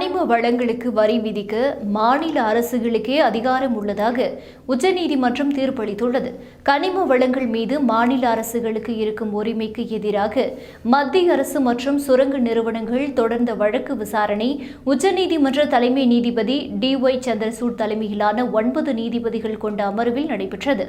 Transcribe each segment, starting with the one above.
கனிம வளங்களுக்கு வரி விதிக்க மாநில அரசுகளுக்கே அதிகாரம் உள்ளதாக உச்சநீதிமன்றம் தீர்ப்பளித்துள்ளது. கனிம வளங்கள் மீது மாநில அரசுகளுக்கு இருக்கும் உரிமைக்கு எதிராக மத்திய அரசு மற்றும் சுரங்க நிறுவனங்கள் தொடர்ந்த வழக்கு விசாரணை உச்சநீதிமன்ற தலைமை நீதிபதி டி ஒய் சந்திரசூட் தலைமையிலான ஒன்பது நீதிபதிகள் கொண்ட அமர்வில் நடைபெற்றது.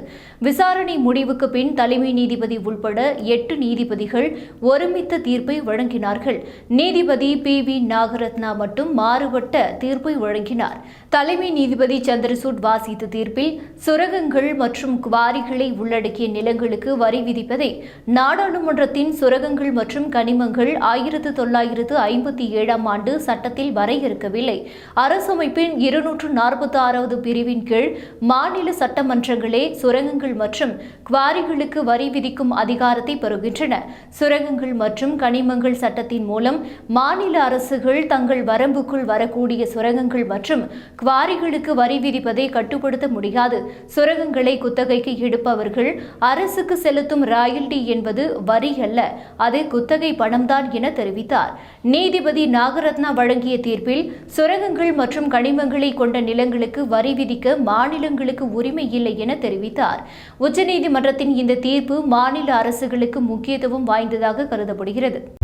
விசாரணை முடிவுக்கு பின் தலைமை நீதிபதி உள்பட எட்டு நீதிபதிகள் ஒருமித்த தீர்ப்பை வழங்கினார்கள். நீதிபதி பி வி நாகரத்னா மட்டும் மாறுபட்ட தீர்ப்பை வழங்கினார். தலைமை நீதிபதி சந்திரசூட் வாசித்த தீர்ப்பில் சுரகங்கள் மற்றும் குவாரிகளை உள்ளடக்கிய நிலங்களுக்கு வரி விதிப்பதை நாடாளுமன்றத்தின் சுரகங்கள் மற்றும் கனிமங்கள் ஆயிரத்து தொள்ளாயிரத்து ஐம்பத்தி ஏழாம் ஆண்டு சட்டத்தில் வரையறுக்கவில்லை. அரசமைப்பின் இருநூற்று நாற்பத்தி ஆறாவது பிரிவின் கீழ் மாநில சட்டமன்றங்களே சுரங்கங்கள் மற்றும் குவாரிகளுக்கு வரி விதிக்கும் அதிகாரத்தை பெறுகின்றன. சுரங்கங்கள் மற்றும் கனிமங்கள் சட்டத்தின் மூலம் மாநில அரசுகள் தங்கள் வரம்புக்குள் வரக்கூடிய சுரங்கங்கள் மற்றும் குவாரிகளுக்கு வரி விதிப்பதை கட்டுப்படுத்த முடியாது. சுரங்கங்களை குத்தகைக்கு எடுப்பவர்கள் அரசுக்கு செலுத்தும் ராயல்டி என்பது வரி அல்ல அது குத்தகை பணம்தான் என தெரிவித்தார். நீதிபதி நாகரத்னா வழங்கிய தீர்ப்பில் சுரங்கங்கள் மற்றும் கனிமங்களை கொண்ட நிலங்களுக்கு வரி விதிக்க மாநிலங்களுக்கு உரிமை இல்லை என தெரிவித்தார். உச்சநீதிமன்றத்தின் இந்த தீர்ப்பு மாநில அரசுகளுக்கு முக்கியத்துவம் வாய்ந்ததாக கருதப்படுகிறது.